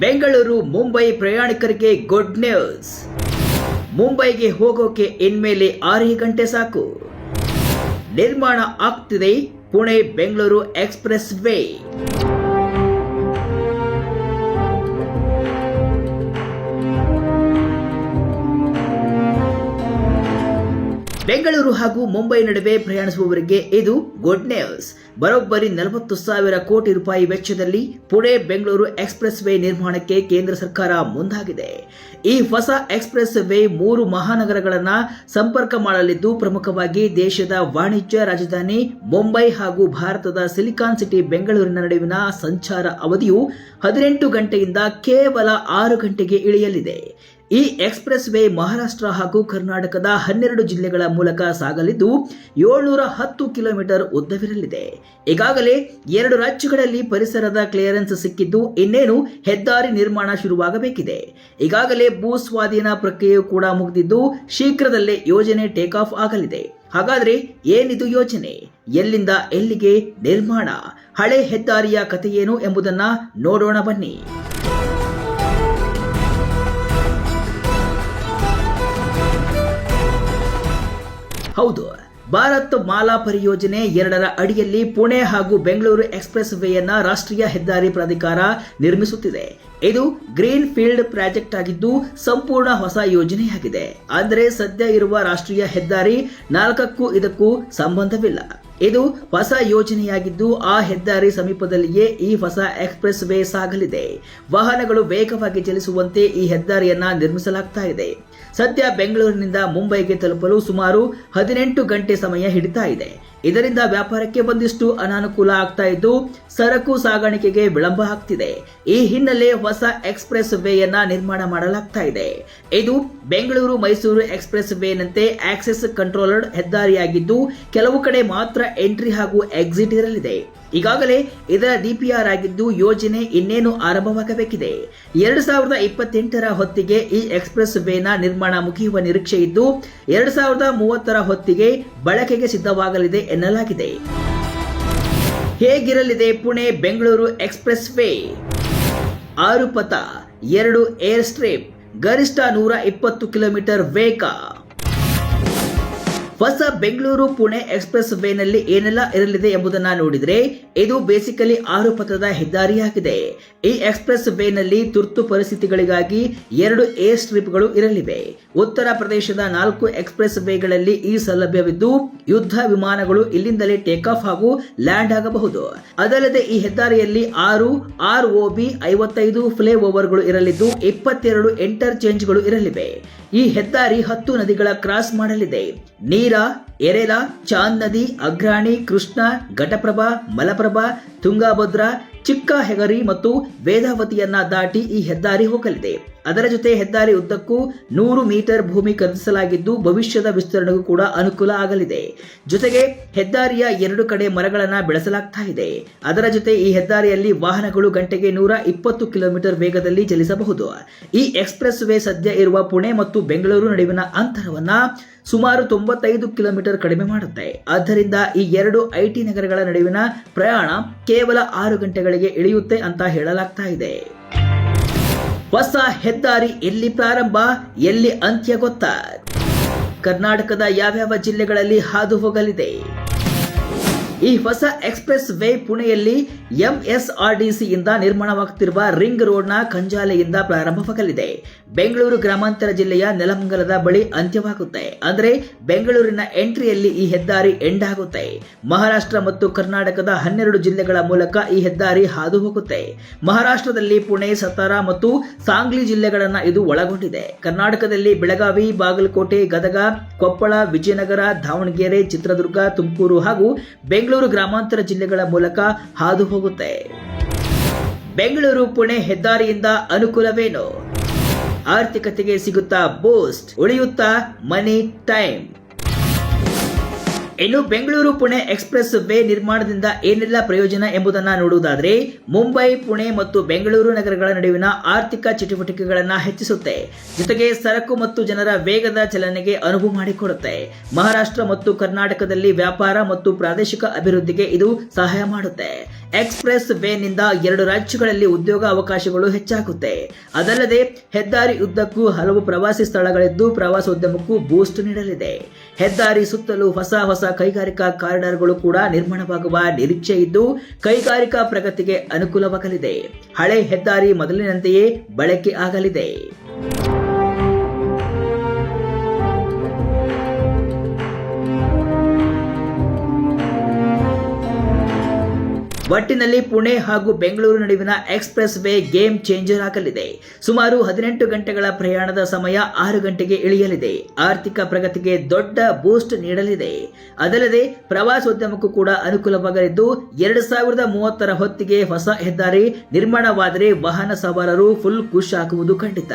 ಬೆಂಗಳೂರು, ಮುಂಬೈ ಪ್ರಯಾಣಿಕರಿಗೆ good news ಮುಂಬೈಗೆ ಹೋಗೋಕೆ ಇನ್ಮೇಲೆ ಆರೇ ಗಂಟೆ ಸಾಕು. ನಿರ್ಮಾಣ ಆಗ್ತಿದೆ ಪುಣೆ ಬೆಂಗಳೂರು ಎಕ್ಸ್ಪ್ರೆಸ್ ವೇ ಬೆಂಗಳೂರು ಹಾಗೂ ಮುಂಬೈ ನಡುವೆ ಪ್ರಯಾಣಿಸುವವರಿಗೆ ಇದು ಗುಡ್ ನ್ಯೂಸ್ ಬರೋಬ್ಬರಿ ನಲವತ್ತು ಸಾವಿರ ಕೋಟಿ ರೂಪಾಯಿ ವೆಚ್ಚದಲ್ಲಿ ಪುಣೆ ಬೆಂಗಳೂರು ಎಕ್ಸ್ಪ್ರೆಸ್ ವೇ ನಿರ್ಮಾಣಕ್ಕೆ ಕೇಂದ್ರ ಸರ್ಕಾರ ಮುಂದಾಗಿದೆ. ಈ ಹೊಸ ಎಕ್ಸ್ಪ್ರೆಸ್ ವೇ ಮೂರು ಮಹಾನಗರಗಳನ್ನು ಸಂಪರ್ಕ ಮಾಡಲಿದ್ದು ಪ್ರಮುಖವಾಗಿ ದೇಶದ ವಾಣಿಜ್ಯ ರಾಜಧಾನಿ ಮುಂಬೈ ಹಾಗೂ ಭಾರತದ ಸಿಲಿಕಾನ್ ಸಿಟಿ ಬೆಂಗಳೂರಿನ ನಡುವಿನ ಸಂಚಾರ ಅವಧಿಯು ಹದಿನೆಂಟು ಗಂಟೆಯಿಂದ ಕೇವಲ ಆರು ಗಂಟೆಗೆ ಇಳಿಯಲಿದೆ. ಈ ಎಕ್ಸ್ಪ್ರೆಸ್ ವೇ ಮಹಾರಾಷ್ಟ್ರ ಹಾಗೂ ಕರ್ನಾಟಕದ ಹನ್ನೆರಡು ಜಿಲ್ಲೆಗಳ ಮೂಲಕ ಸಾಗಲಿದ್ದು ಏಳ್ನೂರ ಹತ್ತು ಕಿಲೋಮೀಟರ್ ಉದ್ದವಿರಲಿದೆ. ಈಗಾಗಲೇ ಎರಡು ರಾಜ್ಯಗಳಲ್ಲಿ ಪರಿಸರದ ಕ್ಲಿಯರೆನ್ಸ್ ಸಿಕ್ಕಿದ್ದು ಇನ್ನೇನು ಹೆದ್ದಾರಿ ನಿರ್ಮಾಣ ಶುರುವಾಗಬೇಕಿದೆ. ಈಗಾಗಲೇ ಭೂ ಸ್ವಾಧೀನ ಪ್ರಕ್ರಿಯೆಯು ಕೂಡ ಮುಗಿದಿದ್ದು ಶೀಘ್ರದಲ್ಲೇ ಯೋಜನೆ ಟೇಕ್ ಆಫ್ ಆಗಲಿದೆ. ಹಾಗಾದ್ರೆ ಏನಿದು ಯೋಜನೆ? ಎಲ್ಲಿಂದ ಎಲ್ಲಿಗೆ ನಿರ್ಮಾಣ? ಹಳೆ ಹೆದ್ದಾರಿಯ ಕಥೆಯೇನು ಎಂಬುದನ್ನ ನೋಡೋಣ ಬನ್ನಿ. ಹೌದು. ಭಾರತ್ ಮಾಲಾ ಪರಿಯೋಜನೆ ಎರಡರ ಅಡಿಯಲ್ಲಿ ಪುಣೆ ಹಾಗೂ ಬೆಂಗಳೂರು ಎಕ್ಸ್ಪ್ರೆಸ್ ವೇಯನ್ನ ರಾಷ್ಟ್ರೀಯ ಹೆದ್ದಾರಿ ಪ್ರಾಧಿಕಾರ ನಿರ್ಮಿಸುತ್ತಿದೆ. ಇದು ಗ್ರೀನ್ ಫೀಲ್ಡ್ ಪ್ರಾಜೆಕ್ಟ್ ಆಗಿದ್ದು ಸಂಪೂರ್ಣ ಹೊಸ ಯೋಜನೆಯಾಗಿದೆ. ಅಂದರೆ ಸದ್ಯ ಇರುವ ರಾಷ್ಟ್ರೀಯ ಹೆದ್ದಾರಿ ನಾಲ್ಕಕ್ಕೂ ಇದಕ್ಕೂ ಸಂಬಂಧವಿಲ್ಲ. ಇದು ಹೊಸ ಯೋಜನೆಯಾಗಿದ್ದು ಆ ಹೆದ್ದಾರಿ ಸಮೀಪದಲ್ಲಿಯೇ ಈ ಹೊಸ ಎಕ್ಸ್ಪ್ರೆಸ್ ವೇ ಸಾಗಲಿದೆ. ವಾಹನಗಳು ವೇಗವಾಗಿ ಚಲಿಸುವಂತೆ ಈ ಹೆದ್ದಾರಿಯನ್ನ ನಿರ್ಮಿಸಲಾಗ್ತಾ ಇದೆ. ಸದ್ಯ ಬೆಂಗಳೂರಿನಿಂದ ಮುಂಬೈಗೆ ತಲುಪಲು ಸುಮಾರು ಹದಿನೆಂಟು ಗಂಟೆ ಸಮಯ ಹಿಡಿತಾ ಇದೆ. ಇದರಿಂದ ವ್ಯಾಪಾರಕ್ಕೆ ಒಂದಿಷ್ಟು ಅನಾನುಕೂಲ ಆಗ್ತಾ ಇದ್ದು, ಸರಕು ಸಾಗಾಣಿಕೆಗೆ ವಿಳಂಬ ಆಗ್ತಿದೆ. ಈ ಹಿನ್ನೆಲೆ ಹೊಸ ಎಕ್ಸ್ಪ್ರೆಸ್ ವೇಯನ್ನ ನಿರ್ಮಾಣ ಮಾಡಲಾಗ್ತಾ ಇದೆ. ಇದು ಬೆಂಗಳೂರು ಮೈಸೂರು ಎಕ್ಸ್ಪ್ರೆಸ್ ವೇನಂತೆ ಆಕ್ಸೆಸ್ ಕಂಟ್ರೋಲರ್ಡ್ ಹೆದ್ದಾರಿಯಾಗಿದ್ದು, ಕೆಲವು ಕಡೆ ಮಾತ್ರ ಎಂಟ್ರಿ ಹಾಗೂ ಎಕ್ಸಿಟ್ ಇರಲಿದೆ. ಈಗಾಗಲೇ ಇದರ ಡಿಪಿಆರ್ ಆಗಿದ್ದು ಯೋಜನೆ ಇನ್ನೇನು ಆರಂಭವಾಗಬೇಕಿದೆ. ಎರಡು ಸಾವಿರದ ಇಪ್ಪತ್ತೆಂಟರ ಹೊತ್ತಿಗೆ ಈ ಎಕ್ಸ್ಪ್ರೆಸ್ ವೇನ ನಿರ್ಮಾಣ ಮುಗಿಯುವ ನಿರೀಕ್ಷೆ ಇದ್ದು, ಎರಡು ಸಾವಿರದ ಮೂವತ್ತರ ಹೊತ್ತಿಗೆ ಬಳಕೆಗೆ ಸಿದ್ಧವಾಗಲಿದೆ ಎನ್ನಲಾಗಿದೆ. ಹೇಗಿರಲಿದೆ ಪುಣೆ ಬೆಂಗಳೂರು ಎಕ್ಸ್ಪ್ರೆಸ್ ವೇ? ಆರು ಪಥ, ಎರಡು ಏರ್ ಸ್ಟ್ರಿಪ್, ಗರಿಷ್ಠ ನೂರ ಇಪ್ಪತ್ತು ಕಿಲೋಮೀಟರ್ ವೇಗ. ಹೊಸ ಬೆಂಗಳೂರು ಪುಣೆ ಎಕ್ಸ್ಪ್ರೆಸ್ ವೇನಲ್ಲಿ ಏನೆಲ್ಲ ಇರಲಿದೆ ಎಂಬುದನ್ನ ನೋಡಿದ್ರೆ ಇದು ಬೇಸಿಕಲಿ ಆರು ಪಥದ ಹೆದ್ದಾರಿಯಾಗಿದೆ ಈ ಎಕ್ಸ್ಪ್ರೆಸ್ ವೇನಲ್ಲಿ ತುರ್ತು ಪರಿಸ್ಥಿತಿಗಳಿಗಾಗಿ ಎರಡು ಏರ್ ಸ್ಟ್ರಿಪ್ಗಳು ಇರಲಿವೆ. ಉತ್ತರ ಪ್ರದೇಶದ ನಾಲ್ಕು ಎಕ್ಸ್ಪ್ರೆಸ್ ವೇಗಳಲ್ಲಿ ಈ ಸೌಲಭ್ಯವಿದ್ದು ಯುದ್ಧ ವಿಮಾನಗಳು ಇಲ್ಲಿಂದಲೇ ಟೇಕ್ ಆಫ್ ಹಾಗೂ ಲ್ಯಾಂಡ್ ಆಗಬಹುದು. ಅದಲ್ಲದೆ ಈ ಹೆದ್ದಾರಿಯಲ್ಲಿ ಆರು, ಆರ್ ಬಿ, ಐವತ್ತೈದು ಫ್ಲೈ ಓವರ್ಗಳು ಇರಲಿದ್ದು ಇಪ್ಪತ್ತೆರಡು ಇಂಟರ್ ಚೇಂಜ್ಗಳು ಇರಲಿವೆ. ಈ ಹೆದ್ದಾರಿ ಹತ್ತು ನದಿಗಳ ಕ್ರಾಸ್ ಮಾಡಲಿದೆ. ನೀರ Mira ಎರೆಲ, ಚಾಂದ್ ನದಿ, ಅಗ್ರಾಣಿ, ಕೃಷ್ಣ, ಘಟಪ್ರಭಾ, ಮಲಪ್ರಭಾ, ತುಂಗಾಭದ್ರಾ, ಚಿಕ್ಕ ಹೆಗರಿ ಮತ್ತು ವೇದಾವತಿಯನ್ನ ದಾಟಿ ಈ ಹೆದ್ದಾರಿ ಹೋಗಲಿದೆ. ಅದರ ಜೊತೆ ಹೆದ್ದಾರಿ ಉದ್ದಕ್ಕೂ ನೂರು ಮೀಟರ್ ಭೂಮಿ ಖರೀದಿಸಲಾಗಿದ್ದು ಭವಿಷ್ಯದ ವಿಸ್ತರಣೆಗೂ ಕೂಡ ಅನುಕೂಲ ಆಗಲಿದೆ. ಜೊತೆಗೆ ಹೆದ್ದಾರಿಯ ಎರಡು ಕಡೆ ಮರಗಳನ್ನ ಬೆಳೆಸಲಾಗ್ತಾ ಇದೆ. ಅದರ ಜೊತೆ ಈ ಹೆದ್ದಾರಿಯಲ್ಲಿ ವಾಹನಗಳು ಗಂಟೆಗೆ ನೂರ ಇಪ್ಪತ್ತು ಕಿಲೋಮೀಟರ್ ವೇಗದಲ್ಲಿ ಚಲಿಸಬಹುದು. ಈ ಎಕ್ಸ್ಪ್ರೆಸ್ ವೇ ಸದ್ಯ ಇರುವ ಪುಣೆ ಮತ್ತು ಬೆಂಗಳೂರು ನಡುವಿನ ಅಂತರವನ್ನ ಸುಮಾರು ತೊಂಬತ್ತೈದು ಕಿಲೋಮೀಟರ್ ಕಡಿಮೆ ಮಾಡುತ್ತೆ. ಆದ್ದರಿಂದ ಈ ಎರಡು ಐಟಿ ನಗರಗಳ ನಡುವಿನ ಪ್ರಯಾಣ ಕೇವಲ ಆರು ಗಂಟೆಗಳಿಗೆ ಇಳಿಯುತ್ತೆ ಅಂತ ಹೇಳಲಾಗ್ತಾ ಇದೆ. ಹೊಸ ಹೆದ್ದಾರಿ ಎಲ್ಲಿ ಪ್ರಾರಂಭ, ಎಲ್ಲಿ ಅಂತ್ಯ ಗೊತ್ತಾ? ಕರ್ನಾಟಕದ ಯಾವ್ಯಾವ ಜಿಲ್ಲೆಗಳಲ್ಲಿ ಹಾದು ಹೋಗಲಿದೆ? ಈ ಹೊಸ ಎಕ್ಸ್ಪ್ರೆಸ್ ವೇ ಪುಣೆಯಲ್ಲಿ ಎಂಎಸ್ಆರ್ಡಿಸಿಯಿಂದ ನಿರ್ಮಾಣವಾಗುತ್ತಿರುವ ರಿಂಗ್ ರೋಡ್ನ ಕಂಜಾಲೆಯಿಂದ ಪ್ರಾರಂಭವಾಗಲಿದೆ. ಬೆಂಗಳೂರು ಗ್ರಾಮಾಂತರ ಜಿಲ್ಲೆಯ ನೆಲಮಂಗಲದ ಬಳಿ ಅಂತ್ಯವಾಗುತ್ತೆ. ಅಂದರೆ ಬೆಂಗಳೂರಿನ ಎಂಟ್ರಿಯಲ್ಲಿ ಈ ಹೆದ್ದಾರಿ ಎಂಡ್ ಆಗುತ್ತೆ. ಮಹಾರಾಷ್ಟ್ರ ಮತ್ತು ಕರ್ನಾಟಕದ ಹನ್ನೆರಡು ಜಿಲ್ಲೆಗಳ ಮೂಲಕ ಈ ಹೆದ್ದಾರಿ ಹಾದು ಹೋಗುತ್ತೆ. ಮಹಾರಾಷ್ಟ್ರದಲ್ಲಿ ಪುಣೆ, ಸತಾರಾ ಮತ್ತು ಸಾಂಗ್ಲಿ ಜಿಲ್ಲೆಗಳನ್ನು ಇದು ಒಳಗೊಂಡಿದೆ. ಕರ್ನಾಟಕದಲ್ಲಿ ಬೆಳಗಾವಿ, ಬಾಗಲಕೋಟೆ, ಗದಗ, ಕೊಪ್ಪಳ, ವಿಜಯನಗರ, ದಾವಣಗೆರೆ, ಚಿತ್ರದುರ್ಗ, ತುಮಕೂರು ಹಾಗೂ ಬೆಂಗಳೂರು ಗ್ರಾಮಾಂತರ ಜಿಲ್ಲೆಗಳ ಮೂಲಕ ಹಾದು ಹೋಗುತ್ತೆ. ಬೆಂಗಳೂರು ಪುಣೆ ಹೆದ್ದಾರಿಯಿಂದ ಅನುಕೂಲವೇನು? ಆರ್ಥಿಕತೆಗೆ ಸಿಗುತ್ತಾ ಬೂಸ್ಟ್ ಉಳಿಯುತ್ತಾ ಮನಿ ಟೈಮ್ ಇನ್ನು ಬೆಂಗಳೂರು ಪುಣೆ ಎಕ್ಸ್ಪ್ರೆಸ್ ವೇ ನಿರ್ಮಾಣದಿಂದ ಏನೆಲ್ಲ ಪ್ರಯೋಜನ ಎಂಬುದನ್ನು ನೋಡುವುದಾದರೆ, ಮುಂಬೈ, ಪುಣೆ ಮತ್ತು ಬೆಂಗಳೂರು ನಗರಗಳ ನಡುವಿನ ಆರ್ಥಿಕ ಚಟುವಟಿಕೆಗಳನ್ನು ಹೆಚ್ಚಿಸುತ್ತೆ. ಜೊತೆಗೆ ಸರಕು ಮತ್ತು ಜನರ ವೇಗದ ಚಲನೆಗೆ ಅನುವು ಮಾಡಿಕೊಡುತ್ತೆ. ಮಹಾರಾಷ್ಟ್ರ ಮತ್ತು ಕರ್ನಾಟಕದಲ್ಲಿ ವ್ಯಾಪಾರ ಮತ್ತು ಪ್ರಾದೇಶಿಕ ಅಭಿವೃದ್ಧಿಗೆ ಇದು ಸಹಾಯ ಮಾಡುತ್ತೆ. ಎಕ್ಸ್ಪ್ರೆಸ್ ವೇನಿಂದ ಎರಡು ರಾಜ್ಯಗಳಲ್ಲಿ ಉದ್ಯೋಗ ಅವಕಾಶಗಳು ಹೆಚ್ಚಾಗುತ್ತೆ. ಅದಲ್ಲದೆ, ಹೆದ್ದಾರಿ ಉದ್ದಕ್ಕೂ ಹಲವು ಪ್ರವಾಸಿ ಸ್ಥಳಗಳಿದ್ದು ಪ್ರವಾಸೋದ್ಯಮಕ್ಕೂ ಬೂಸ್ಟ್ ನೀಡಲಿದೆ. ಹೆದ್ದಾರಿ ಸುತ್ತಲೂ ಹೊಸ ಹೊಸ ಕೈಗಾರಿಕಾ ಕಾರಿಡಾರ್ಗಳು ಕೂಡ ನಿರ್ಮಾಣವಾಗುವ ನಿರೀಕ್ಷೆ ಇದ್ದು, ಕೈಗಾರಿಕಾ ಪ್ರಗತಿಗೆ ಅನುಕೂಲವಾಗಲಿದೆ. ಹಳೆ ಹೆದ್ದಾರಿ ಮೊದಲಿನಂತೆಯೇ ಬಳಕೆ ಆಗಲಿದೆ. ಒಟ್ಟಿನಲ್ಲಿ ಪುಣೆ ಹಾಗೂ ಬೆಂಗಳೂರು ನಡುವಿನ ಎಕ್ಸ್ಪ್ರೆಸ್ ವೇ ಗೇಮ್ ಚೇಂಜರ್ ಆಗಲಿದೆ. ಸುಮಾರು ಹದಿನೆಂಟು ಗಂಟೆಗಳ ಪ್ರಯಾಣದ ಸಮಯ ಆರು ಗಂಟೆಗೆ ಇಳಿಯಲಿದೆ. ಆರ್ಥಿಕ ಪ್ರಗತಿಗೆ ದೊಡ್ಡ ಬೂಸ್ಟ್ ನೀಡಲಿದೆ. ಅದಲ್ಲದೆ ಪ್ರವಾಸೋದ್ಯಮಕ್ಕೂ ಕೂಡ ಅನುಕೂಲವಾಗಲಿದ್ದು, ಎರಡು ಸಾವಿರದ ಮೂವತ್ತರ ಹೊತ್ತಿಗೆ ಹೊಸ ಹೆದ್ದಾರಿ ನಿರ್ಮಾಣವಾದರೆ ವಾಹನ ಸವಾರರು ಫುಲ್ ಖುಷ್ ಆಗುವುದು ಖಂಡಿತ.